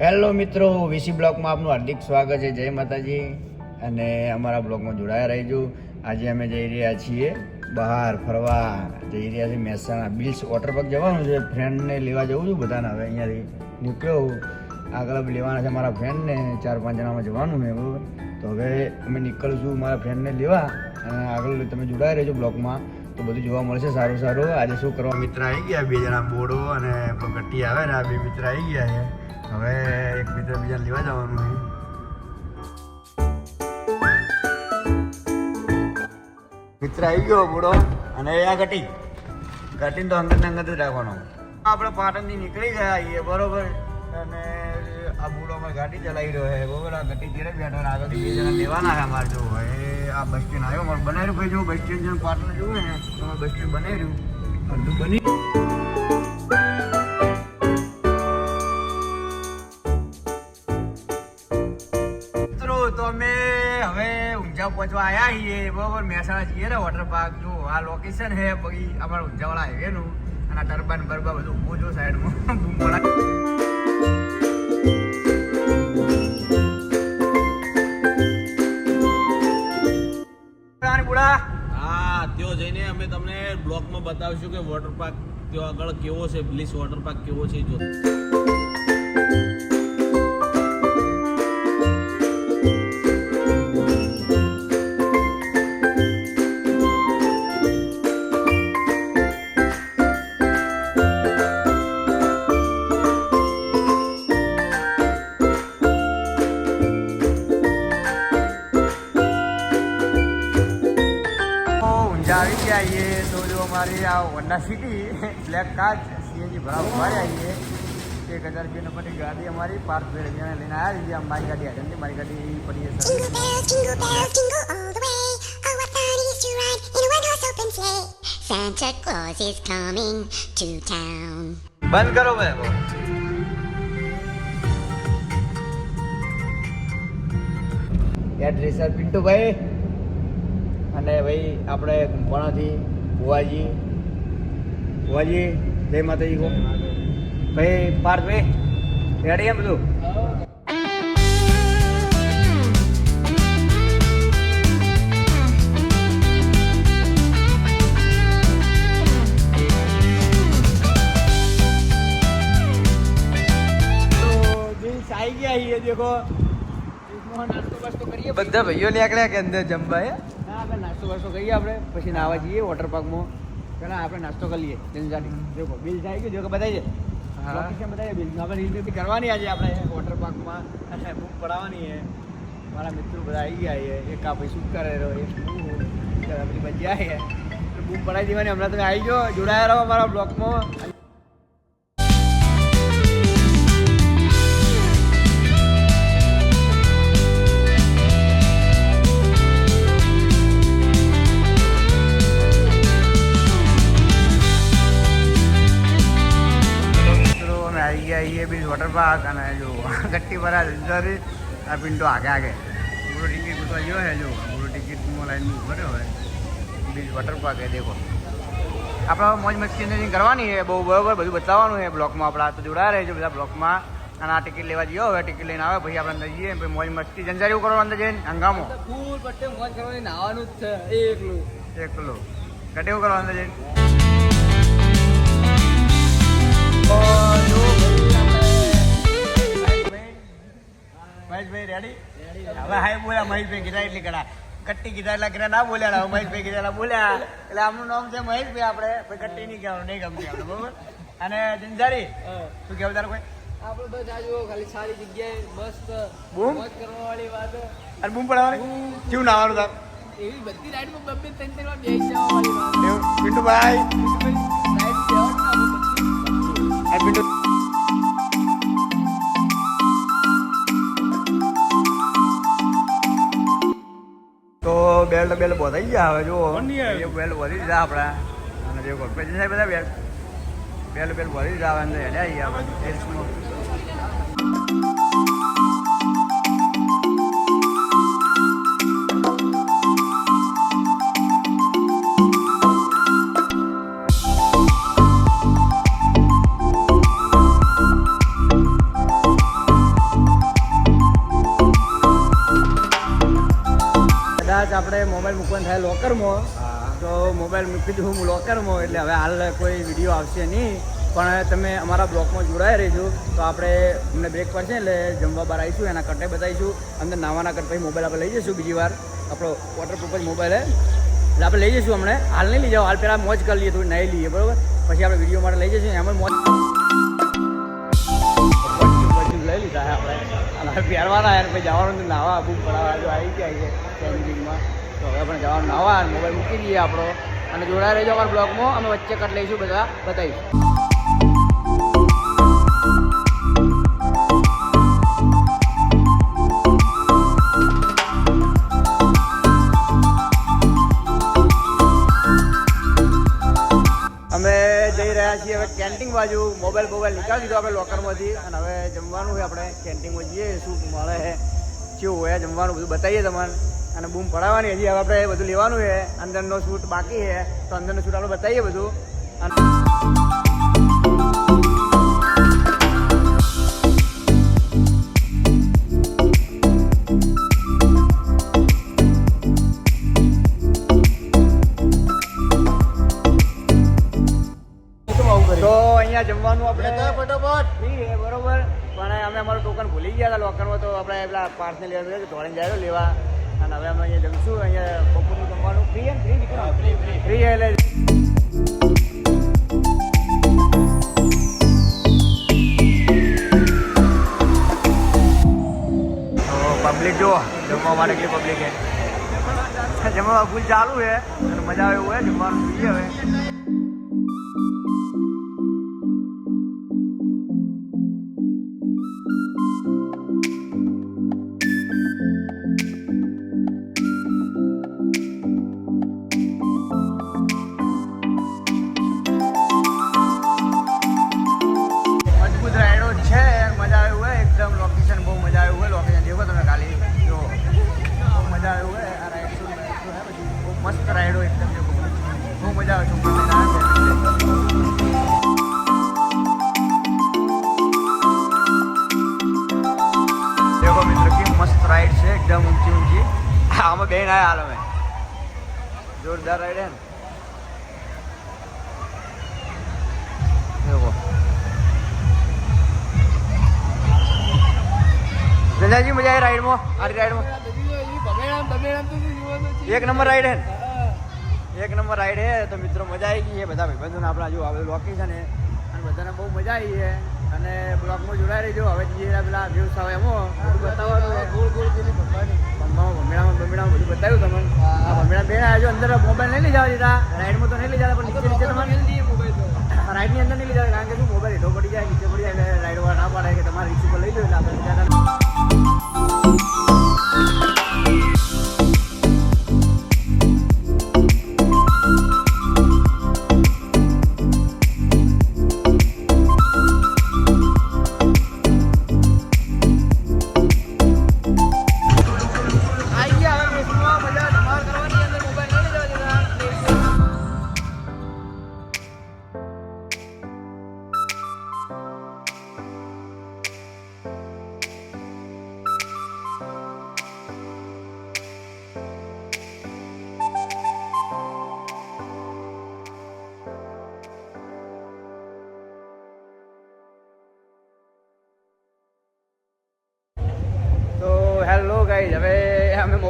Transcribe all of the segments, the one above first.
Hello મિત્રો VC બ્લોકમાં આપનું હાર્દિક સ્વાગત છે. જય માતાજી. અને અમારા બ્લોકમાં જોડાયા રહીજો. આજે અમે જઈ રહ્યા છીએ બહાર ફરવા. જઈ રહ્યા છીએ મહેસાણા બિલ્સ વોટર પાર્ક જવાનું છે. ફ્રેન્ડને લેવા જવું છું બધાને. હવે અહીંયાથી નીકળ્યો આગળ લેવાના છે મારા ફ્રેન્ડને ચાર પાંચ જણામાં જવાનું છે બરાબર. તો હવે અમે નીકળશું મારા ફ્રેન્ડને લેવા. અને આગળ તમે જોડાયા રહેજો બ્લોકમાં. તો બધું જોવા મળશે સારું સારું. આજે શું કરવા મિત્ર આવી ગયા? બે જણા બોડો અને ગટ્ટી આવે ને આ બે મિત્ર આવી ગયા છે. હવે એક મિત્ર બીજા લેવા જવાનું છે. મિત્ર આવી ગયો બોડો અને આ ઘટી. ઘટીને તો અંગત ને અંગત જ રાખવાનો. આપણે પાટણથી નીકળી ગયા છીએ, બરોબર. અને આ બુડો અમે ગાડી ચલાવી રહ્યો છે, બરોબર. આ ગટી ઘેરે બેઠો આગળ બે જણા લેવાના છે અમારે જો. હવે આ બસ સ્ટેન્ડ આવ્યો મારે બનાવ્યું ભાઈ જો બસ સ્ટેન્ડ પાટણ જોયું ને બસ સ્ટેન્ડ બનાવ્યું. બધું બની તો અમે હવે ઊંઝા પહોંચવા આવ્યા છીએ, બરોબર? મહેસાણા છીએ ને વોટર પાર્ક જો, આ લોકેશન છે પછી અમારા ઊંઝાવાળા હાઈવે નું અને આ ટર્બાન બરબા બધું ઊભું જો સાઈડમાં. બૂમ બુડા હા, ત્યાં જઈને અમે તમને બ્લોકમાં બતાવશું કે વોટર પાર્ક ત્યાં આગળ કેવો છે બ્લીસ વોટર પાર્ક કેવો છે, જો. અમારી આ Honda City black car CNG ભરા ઊભા રહ્યા છીએ એક હજાર રૂપિયા નંબરની ગાડી અમારી પાર્ક ભેળ લઈને આવ્યા છીએ મારી ગાડી નથી મારી ગાડી પડી છે. Oh. Santa Claus is coming to town. બંધ કરો ભાઈ એડ્રેસર પિન્ટુભાઈ અને ભાઈ આપણે કુંભાણાથી ભુવાજી. ભુવાજી જય માતાજી કો ભાઈ પાર્થભાઈ રેડી એમ બધું? બધા ભાઈઓ નીકળ્યા કે અંદર જમવા આપણે નાસ્તો વાસ્તો કરીએ આપણે. પછી નાવા જઈએ વોટર પાર્કમાં પહેલાં આપણે નાસ્તો કરી લઈએ જનજાની દેખો બિલ આવી ગયું જો કે બતાવી હા. લોકેશન બતાવી બિલ આપણે રીલ બી કરવાની આજે આપણે વોટર પાર્કમાં બુક પડાવવાની છે. મારા મિત્રો બધા આવી ગયા છે. એક આપણે શું કરે રહ્યો? એક હું બધી છે. બુક પડાવી દેવાની. હમણાં તમે આવી જાઓ. જોડાયા રહો અમારા બ્લોકમાં ગયા છીએ બીજ વોટર પાર્ક અને જો ગટ્ટી ભરા અંદર આ પિન્ટો આગે આગે. પૂરો ટિકિટ ગયો છે જો. પૂરો ટિકિટમાં લાઈનમાં ઊભો રહ્યો હોય બીજ વોટર પાર્ક એ દેખો. આપણે મોજ મસ્તી કરવાની છે. બહુ બરોબર બધું બતાવવાનું છે બ્લોકમાં આપણા તો જોડાયા રહેજો બધા બ્લોકમાં અને આ ટિકિટ લેવા જઈએ હવે ટિકિટ લઈને આવે પછી આપણે અંદર જઈએ. પછી મોજ મસ્તી જંજારી એવું કરવાનું અંદર જઈને હંગામો. ફૂલ પટ્ટે મોજ કરવાની નાવાનું જ છે. એકલું. એકલો. કટે એવું કરવાનું અંદર જઈને. મહેશભાઈ રેડી હવે હાય બોલ્યા મહેશભાઈ કીધા એટલી કડા કટ્ટી કીધા એટલે કીધા ના બોલ્યા હવે મહેશભાઈ કીધા એટલે બોલ્યા. એટલે આમનું નામ છે મહેશભાઈ આપણે પછી કટ્ટી નહીં કહેવાનું નહીં ગમતી આપણે બરોબર? અને જિંજારી શું કહેવું તારું કોઈ? આપણે બસ આજુ ખાલી સારી જગ્યાએ મસ્ત બૂમ? કરવા વાળી વાત. અને બૂમ પડવાની ના નાવાનું તાર? એવી બધી રાઈડમાં બબ્બે ત્રણ ત્રણ વાર બેસી જવા વાળી વાત પિન્ટુભાઈ બેલ્ટ બોધાઈ ગયા હવે જો બેલ બોધી દીધા આપણા. અને જે પછી સાહેબ બધા બેલ બેલ બોધી દીધા આવે અંદર હેડ્યા છીએ આપણે. થાય લોકરમાં તો મોબાઈલ મૂકી દીધું હું લોકરમાં એટલે હવે હાલ કોઈ વીડિયો આવશે નહીં. પણ તમે અમારા બ્લોગમાં જોડાઈ રહેજો. તો આપણે અમને બ્રેક પડશે એટલે જમવા બહાર આવીશું, એના કટે બતાવીશું. અંદર નાવાના કટ પછી મોબાઈલ આપણે લઈ જઈશું બીજી વાર. આપણો વોટરપ્રૂફ જ મોબાઈલ હે. એટલે આપણે લઈ જઈશું હમણે. હાલ નહીં લઈ જાઓ, હાલ પહેલાં મોજ કરી લઈએ, થોડી નહીં લઈએ, બરાબર? પછી આપણે વીડિયો માટે લઈ જઈશું, એમાં મોજ લઈ લીધા આપણે. પહેરવાના યાર પછી જવાનું નાવા બુક પડાવવા, જો આવી ગયા છે કેમ્પિંગમાં તો હવે આપણે જવાનું નાવા મોબાઈલ મૂકી દઈએ આપણો. અને જોડાઈ રહેજો અમારા બ્લોગમાં. અમે વચ્ચે કટ લઈશું બધા, બતાવીશું. રહ્યા છીએ હવે કેન્ટીન બાજુ. મોબાઈલ મોબાઈલ નીકાળી દીધો આપણે લોકરમાંથી. અને હવે જમવાનું આપણે. કેન્ટીનમાં જઈએ શું મળે છે કેવું હોય, જમવાનું બધું બતાવીએ તમને. અને બૂમ પડાવવાની હજી હવે આપણે બધું લેવાનું છે. અંદરનો શૂટ બાકી છે. તો અંદરનો શૂટ આપણે બતાવીએ બધું. તો અહીંયા જમવાનું આપણે ફટાફટ. બરોબર. પણ અમે અમારું ટોકન ભૂલી ગયા હતા લોકરમાં તો આપણે પેલા પાર્સલ લેવા ધોળીને જાય લેવા. અને હવે અમે અહીંયા જમશું અહીંયા બપોરનું જમવાનું. ફ્રી ને ફ્રી ફ્રી ફ્રી એટલે પબ્લિક જો જમવા માટે કેટલી પબ્લિક છે. જમવા ફૂલ ચાલુ છે અને મજા આવે એવું હોય જમવાનું જોઈએ હવે. એકદમ ઊંચી ઊંચી. આમાં બેન આવ્યા હાલ અમે. જોરદાર રાઈડ ને. ગંજાજી મજા આવી રાઈડમાં આ રાઈડમાં એક નંબર રાઈડ હે એક નંબર રાઈડ હે, તો મિત્રો મજા આવી ગઈ છે બધા ભાઈબંધોને આપણા જો આપણે લોકેશન છે અને બધાને બહુ મજા આવી છે અને બ્લોગમાં જોડાઈ રહેજો. હવે જે પેલા વ્યૂઝ આવે. એમ બધું બતાવવાનું. ગોળ ગોળ કરી ભમણામાં ભમણામાં બધું બતાવ્યું તમને. આ ભમણા બેન આવ્યો અંદર મોબાઈલ નહીં લઈ જવા દીધા. રાઈડમાં તો નહીં લઈ જતા પણ નીચે નીચે તમારે રાઈડની અંદર નહીં લઈ જતા કારણ કે શું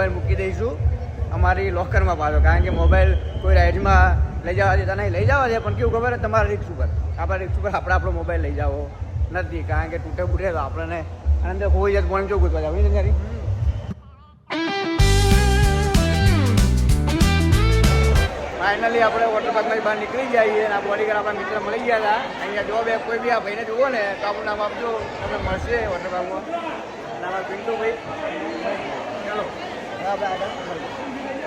મોબાઈલ મૂકી દઈશું. અમારી લોકરમાં પાછો, કારણ કે મોબાઈલ કોઈ રાઇડમાં લઈ જવા દેતા નહીં, લઈ જવા દે, પણ કેવું ખબર તમારા રિક્સ ઉપર. આપણા રિક્સ ઉપર આપણે આપણો મોબાઈલ લઈ જાવો નથી, કારણ કે તૂટે ફૂટે તો આપણને અંદર કોઈ જાય પણ કેવું ગોતવા જાવ નહીં ફાઇનલી આપણે વોટર પાર્કમાંથી બહાર નીકળી જઈએ અને આ બોડીગાર્ડ આપણા મિત્ર મળી ગયા હતા. અહીંયા જો બે, કોઈ બી આ ભાઈને જુઓ ને, તો આપણું નામ આપજો. તમને મળશે વોટર પાર્કમાં પિન્ટુભાઈ. ચાલો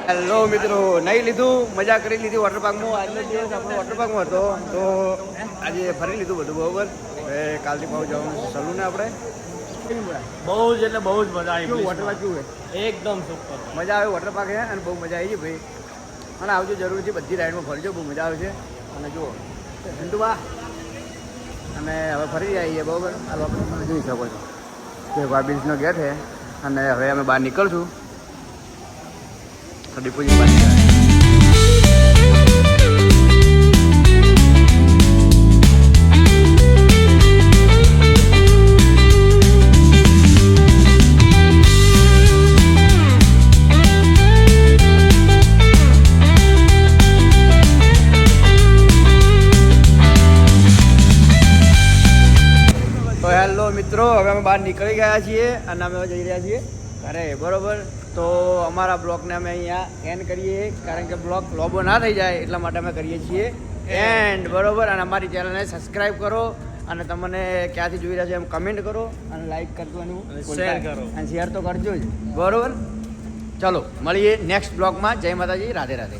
હેલો મિત્રો. નહીં લીધું મજા કરી લીધી વોટર પાર્કમાં આજનો દિવસ આપણો વોટર પાર્કમાં હતો. તો આજે ફરી લીધું બધું બરોબર? હવે કાલથી પાછું જવાનું સલૂન ને આપણે. બહુ જ એટલે બહુ જ મજા આવી કેવું વોટર પાર્ક કેવું છે? એકદમ સુપર મજા આવે વોટર પાર્ક છે અને બહુ મજા આવી છે ભાઈ. અને આવજો જરૂર છે બધી રાઈડમાં ફરજો બહુ મજા આવે છે. અને જુઓ ઝંડુબા અને હવે ફરી આવીએ બરાબર? આ લોકો તમે જોઈ શકો છો. કે ભાભીનો ગેટ છે. અને હવે અમે બહાર નીકળશું. ડિપોઝિટ તો હેલો મિત્રો, હવે અમે બહાર નીકળી ગયા છીએ અને અમે જઈ રહ્યા છીએ ઘરે. બરોબર? તો અમારા બ્લોગને અમે અહીંયા એન્ડ કરીએ કારણ કે બ્લોગ લોબો ના થઈ જાય એટલા માટે અમે કરીએ છીએ. એન્ડ બરોબર અને અમારી ચેનલને સબસ્ક્રાઈબ કરો અને તમને ક્યાંથી જોઈ રહ્યા છો એમ કમેન્ટ કરો અને લાઈક કરવાનું નહીં. કરો. અને શેર તો કરજો જ. બરોબર? ચલો મળીએ નેક્સ્ટ બ્લોગમાં જય માતાજી રાધે રાધે.